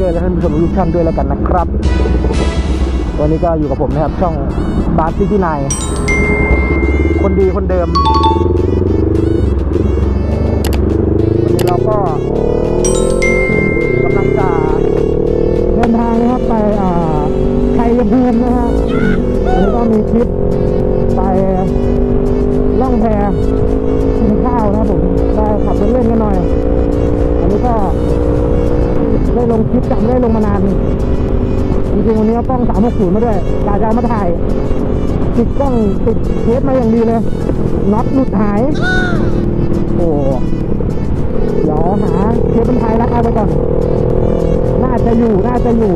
เกอร์และท่านผู้ชมทุกท่านด้วยแล้วกันนะครับ วันนี้ก็อยู่กับผมนะครับช่องบาร์ซิตี้นายคนดีคนเดิมวันนี้เราก็ คลิปจำได้ลงมานานจริงๆวันนี้เอากล้อง360มาด้วยกาจะมาถ่าย ติดกล้องติดเทปมาอย่างดีเลยน็อตหลุดหาย โอ้เดี๋ยวหาเทปเป็นไทยรักเอาไปก่อน น่าจะอยู่น่าจะอยู่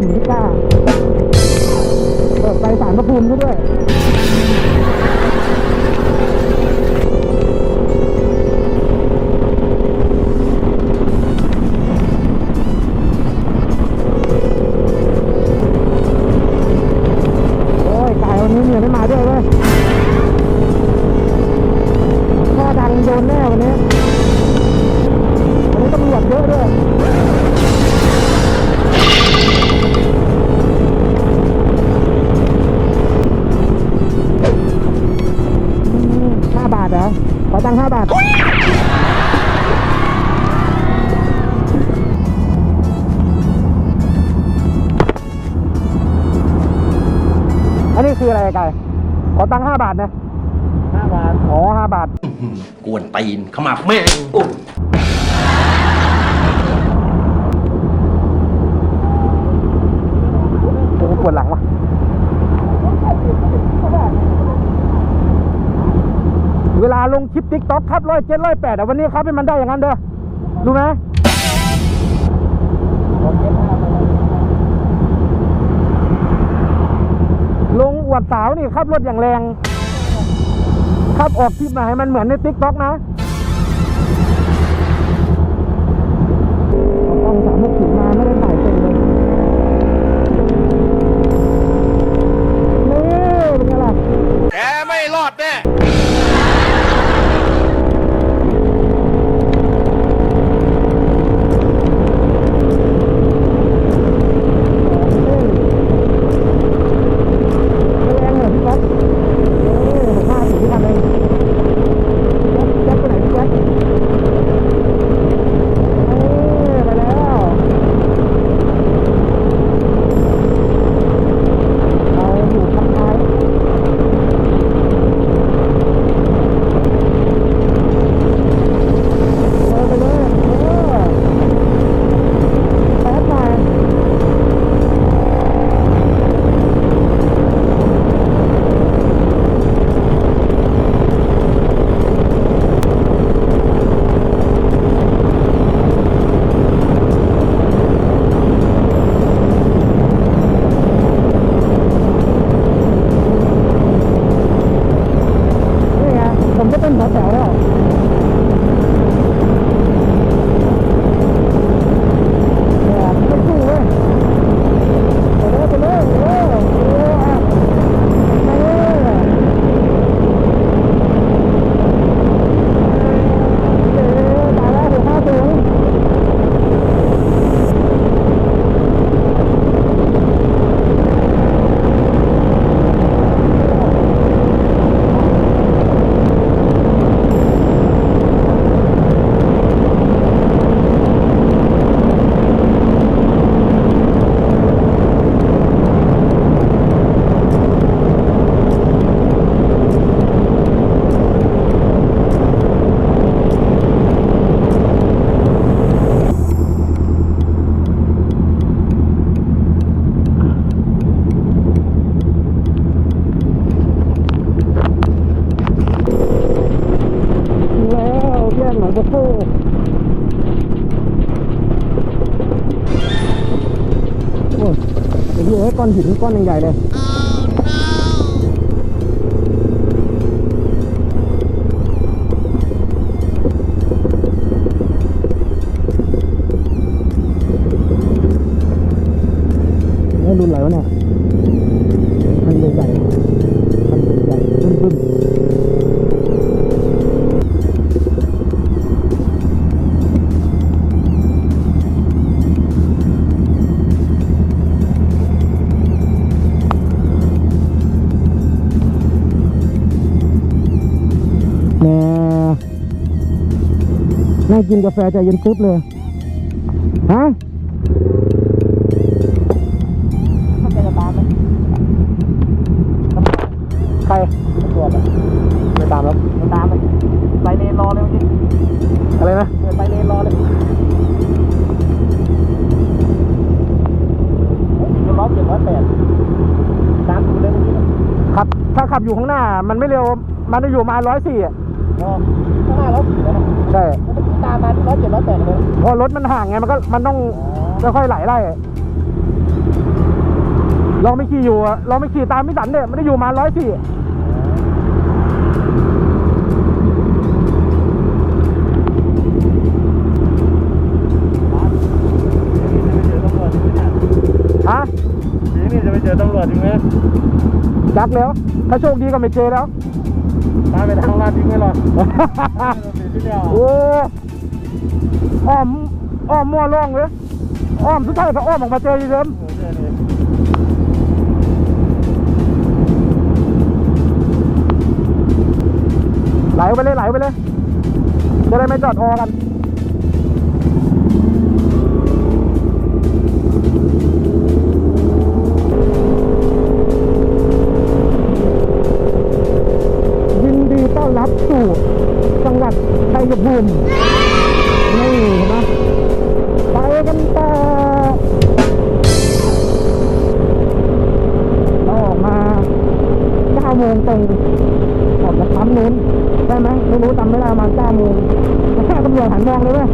สุ่มหรือเปล่าเปิดไฟสารพระภูมิด้วย อันนี้คืออะไรกายขอตังค์ห้าบาทนะห้าบาทอ๋อห้าบาทกวนตีนขมับแม่งโอ้โอ้โหปวดหลังว่ะเวลาลงคลิปติ๊กต็อกครับร้อยเจ็ดร้อยแปดวันนี้ครับให้มันได้อย่างนั้นเด้อรู้ไหมลง อวดสาวนี่ขับรถอย่างแรงขับออกคลิปมาให้มันเหมือนในติ๊กต็อกนะ ก้อนหินก้อนใหญ่เลย นั่งกินกาแฟใจเย็นปึ๊บเลย ฮะมันจะตามไหมใครตัวแบบไม่ตามแล้วมันตามไหมไปเลนรอเลยเมื่อกี้อะไรนะเดินไปเลนรอเลยร้อยเจ็ดร้อยแปดตามดูเลยเมื่อกี้ขับ ถ้าขับอยู่ข้างหน้า มันไม่เร็ว มันจะอยู่มาร้อยสี่อะ อ๋อข้างหน้าร้อยสี่แล้วนะใช่เมื่อกี้ตามมาที่ร้อยเจ็ดร้อยแปดเลยพอรถมันห่างไงมันก็มันต้องค่อยๆไหลไล่อะเราไม่ขี่อยู่อะเราไม่ขี่ตามมิสันเนี่ยมันได้อยู่มาร้อยสี่ฮะนี่จะไปเจอตำรวจจริงไหม จักแล้ว ถ้าโชคดีก็ไม่เจอแล้ว ตามไปทางลาดจริงไหมหรอที่เนี่ยโอ้อ้อมอ้อมมั่วล่องเลยอ้อมสุดท้ายก็อ้อมออกมาเจออยู่เดิมไหลไปเลยไหลไปเลยจะได้ไม่จอดออกันยิน โมงตรงออกจากปั๊มนู้นได้ไหมไม่รู้จำไม่ได้ประมาณ9โมงแค่ตำรวจหันมองเลยเว้ย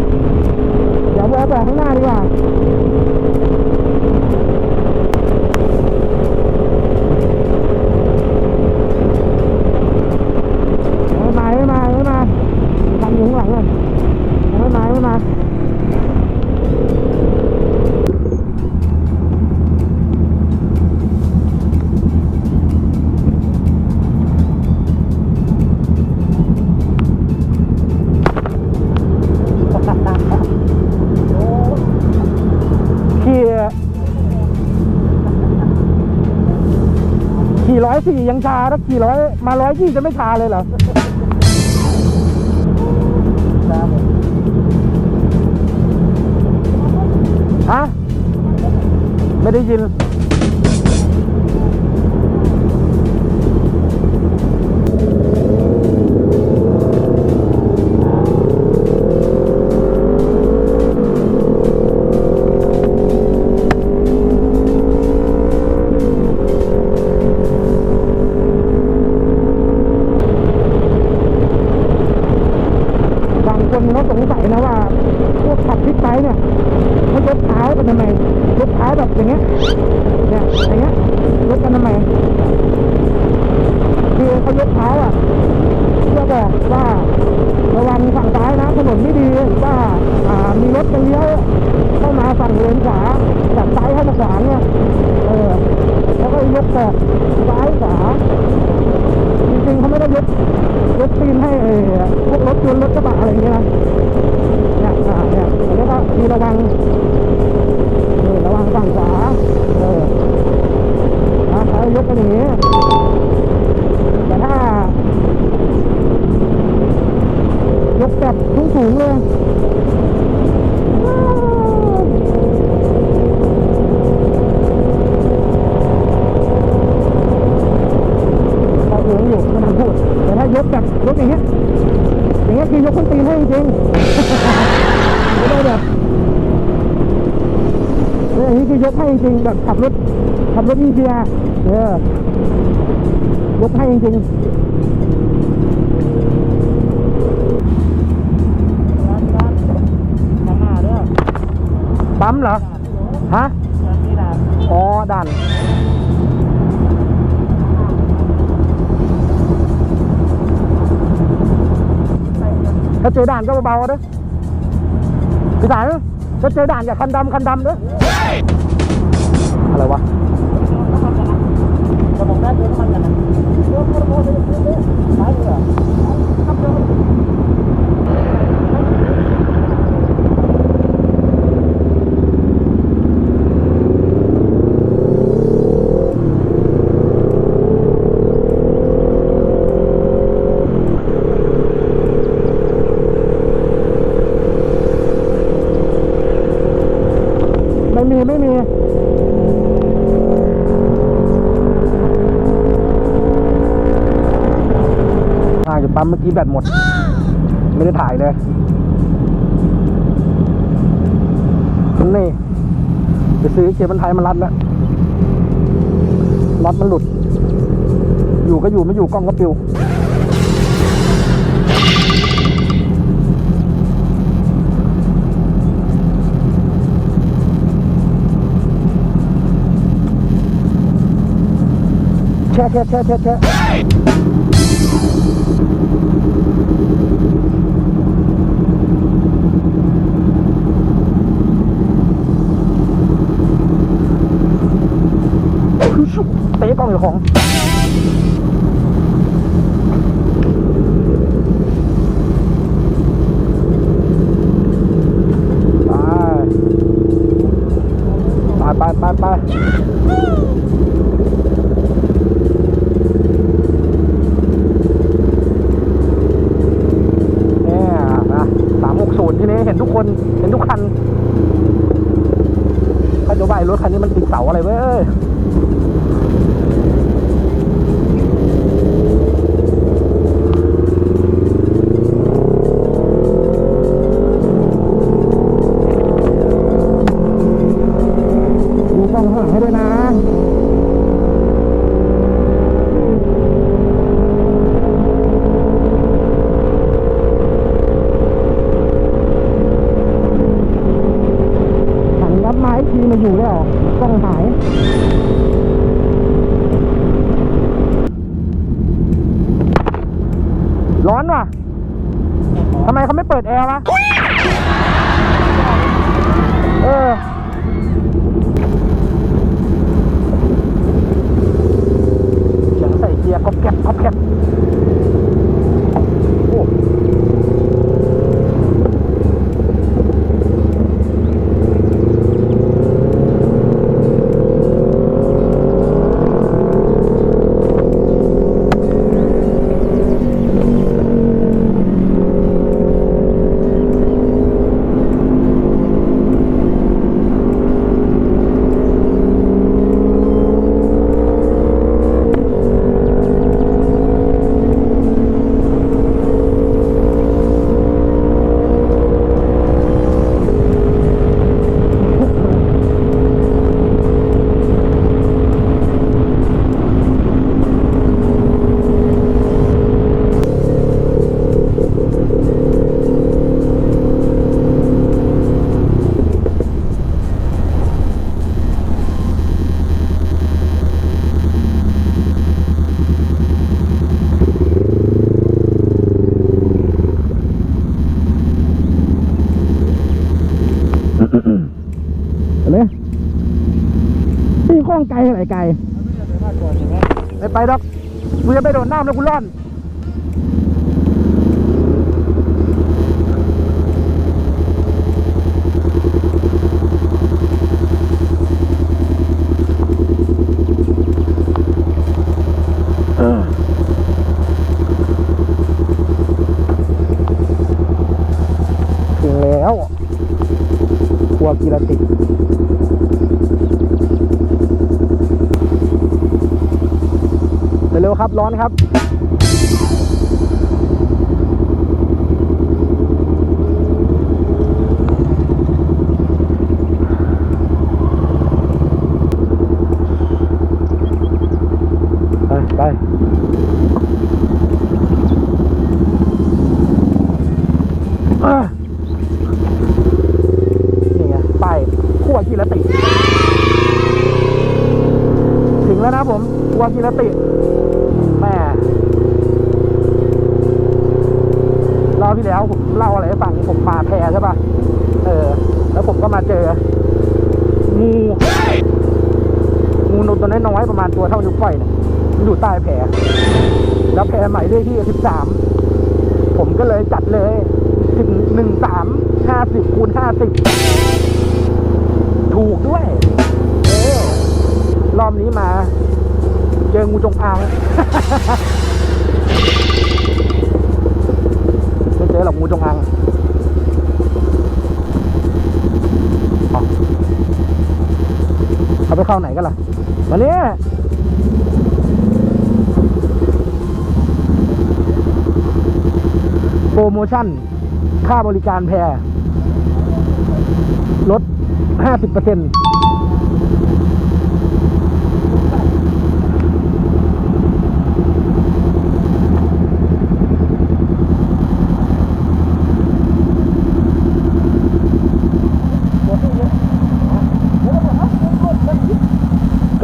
เดี๋ยวแวะไปข้างหน้าดีกว่า อยสี่ยังชาถ้าขี่ร้อยมาร้อยยี่จะไม่ชาเลยเหรอฮะไม่ได้ยิน แล้วก็ยกบซ้ายขวาจริงๆเขาไม่ได้ยกยกตีนให้เออพวกรถยนต์รถกระบะอะไรอย่างเงี้ยนะเนี่ยอ่าเนี่ยแล้วก็มีระวังเออระวังฝั่งขวาเออนะเขายกกันอย่างนี้แต่ถ้ายกแบบสูงๆเลย อย่างเงี้ยคือยกขึ้นตีนให้จริงๆไม่ได้แบบเอออย่างนี้คือยกให้จริงๆแบบขับรถขับรถมีเกียร์เออยกให้จริงๆข้างหน้าเด้อปั๊มเหรอฮะนี่ด่านอ๋อด่าน ถ้าเจอด่านก็เบาๆเด้อพี่สายถ้าเจอด่านอย่าคันดำคันดำเด้ออะไรวะจะบอกได้เจอน้ำมันกันนะโอ้โหโอ้โหโอ้โหสายเหรอครับเด้อ มีไม่มีอ่าอยู่ปั๊มเมื่อกี้แบตหมด ไม่ได้ถ่ายเลยนี่ไปซื้อเคเบิลไทยมารัดแล้วรัดมันหลุด อยู่ก็อยู่ไม่อยู่กล้องก็ปิว แช่แช่แช่แช่แช่เตะกล้องอยู่ของ ไป ไปไปไปไปเนี่ยนะสามหกศูนย์ที่นี้เห็นทุกคน เห็นทุกคันถ้าจะว่า รถคันนี้มันติดเสาอะไรเว้ย ว่ะทำไมเขาไม่เปิดแอร์วะ ไปดอกกูจะไปโดดน้ำแล้วกูร่อน เออถึงแล้วครัวกีรติ เร้อนครับ ไป ไปออนี่ไงป้ายขั้วกีรติ ถึงแล้วนะผมขั้วกีรติ ที่แล้วผมเล่าอะไรให้ฟังผมมาแพใช่ป่ะเออ แล้วผมก็มาเจองูงูนตัวน้อยๆประมาณตัวเท่านิ้วก้อยเนี่ยอยู่ใต้แผลแล้วแผลใหม่ด้วยที่สิบสามผมก็เลยจัดเลยสิบหนึ่งสามห้าสิบคูณห้าสิบถูกด้วยเออรอบนี้มา เจองูจงอาง หรอกงูจงอางเอาไปเข้าไหนกันล่ะมาเนี่ยโปรโมชั่น ค่าบริการแพรลด 50%จอ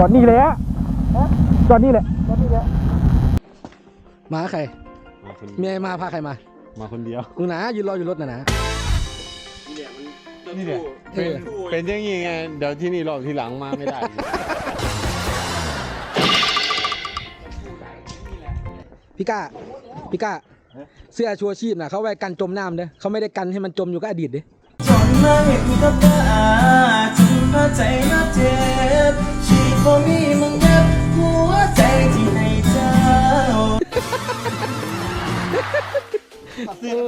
ดนี่เลยฮะจอดนี่แหละจอดนี่แหละมาใครมาคนเมียมาพาใครมา มาคนเดียวมึงนะยืนรออยู่รถนะนะ นี่เนี่ยเอเป็นอเป็นอย่างงี้ไงเดี๋ยวที่นี่รอบที่หลังมาไม่ได้ พี่ก้าพี่ก้าเสื้อชูชีพนะเขาไว้กันจมน้ำเด้อเขาไม่ได้กันให้มันจมอยู่กับอดีตเด้จนมาเห็นกับตาจึงพาใจนับเจ็บชีวิต บ่มีมึงเย็บหัวใจที่ให้เจ้าโอ้